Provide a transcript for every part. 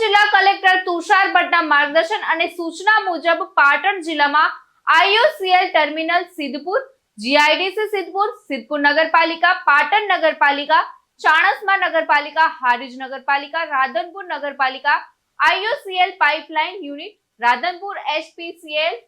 જિલ્લા કલેક્ટર તુષાર ભટ્ટના માર્ગદર્શન અને સૂચના મુજબ પાટણ જિલ્લામાં IOCL terminal Siddhpur, GIDC Siddhpur Siddhpur નગરપાલિકા, પાટણ નગરપાલિકા, ચાણસમા નગરપાલિકા, હારીજ નગરપાલિકા, રાધનપુર નગરપાલિકા IOCL pipeline unit, Radhanpur HPCL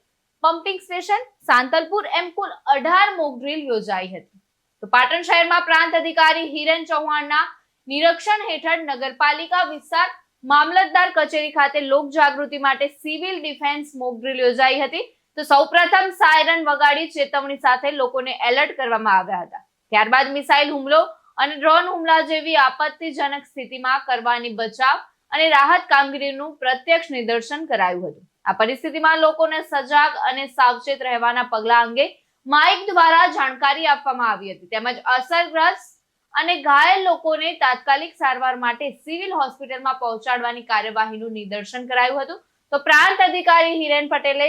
pumping station, Santalpur એમ કુલ અઢાર મોક ડ્રીલ યોજાઈ હતી. તો પાટણ શહેરમાં પ્રાંત અધિકારી હિરેન ચૌહાણના નિરીક્ષણ હેઠળ નગરપાલિકા વિસ્તાર મામલતદાર કચેરી ખાતે લોક જાગૃતિ માટે સિવિલ ડિફેન્સ મોક ડ્રીલ યોજાઈ હતી. તો સૌપ્રથમ સાયરન વગાડી ચેતવણી સાથે લોકોને એલર્ટ કરવામાં આવ્યા હતા. ત્યારબાદ મિસાઇલ હુમલો અને ડ્રોન હુમલા જેવી આપત્તિજનક સ્થિતિમાં કરવાની બચાવ અને રાહત કામગીરીનું પ્રત્યક્ષ નિદર્શન કરાયું હતું. આ પરિસ્થિતિમાં લોકોને સજાગ અને સાવચેત રહેવાના પગલા અંગે માઇક દ્વારા જાણકારી આપવામાં આવી હતી. તેમજ અસરગ્રસ્ત અને ઘાયલ લોકોને તાત્કાલિક સારવાર માટે સિવિલ હોસ્પિટલમાં પહોંચાડવાની કાર્યવાહીનું નિદર્શન કરાયું હતું. તો પ્રાંત અધિકારી હિરેન પટેલે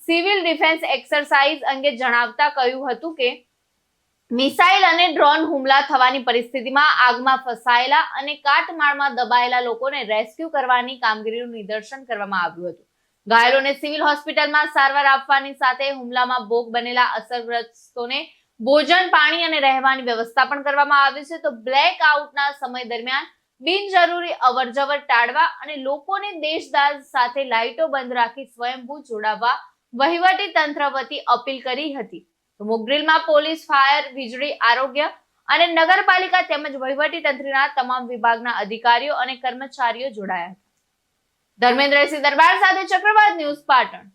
સિવિલ ડિફેન્સ એક્સરસાઇઝ અંગે જણાવતા કહ્યું હતું કે, મિસાઇલ અને ડ્રોન હુમલા થવાની પરિસ્થિતિમાં આગમાં ફસાયેલા અને કાટમાળમાં દબાયેલા લોકોને રેસ્ક્યુ કરવાની કામગીરીનું નિદર્શન કરવામાં આવ્યું હતું. ઘાયલોને સિવિલ હોસ્પિટલમાં સારવાર આપવાની સાથે હુમલામાં ભોગ બનેલા અસરગ્રસ્તોને ભોજન, પાણી અને રહેવાની વ્યવસ્થા પણ કરવામાં આવી છે. તો બ્લેક આઉટના સમય દરમિયાન બિનજરૂરી અવરજવર ટાળવા અને લોકોને દેશદાઝ સાથે લાઇટો બંધ રાખી સ્વયંભૂ જોડાવવા વહીવટી તંત્ર વતી અપીલ કરી હતી. તો મોકડ્રીલમાં પોલીસ, ફાયર, વીજળી, આરોગ્ય અને નગરપાલિકા તેમજ વહીવટી તંત્રના તમામ વિભાગના અધિકારીઓ અને કર્મચારીઓ જોડાયા હતા. ધર્મેન્દ્રસિંહ દરબાર સાથે ચક્રવાત ન્યૂઝ પાટણ.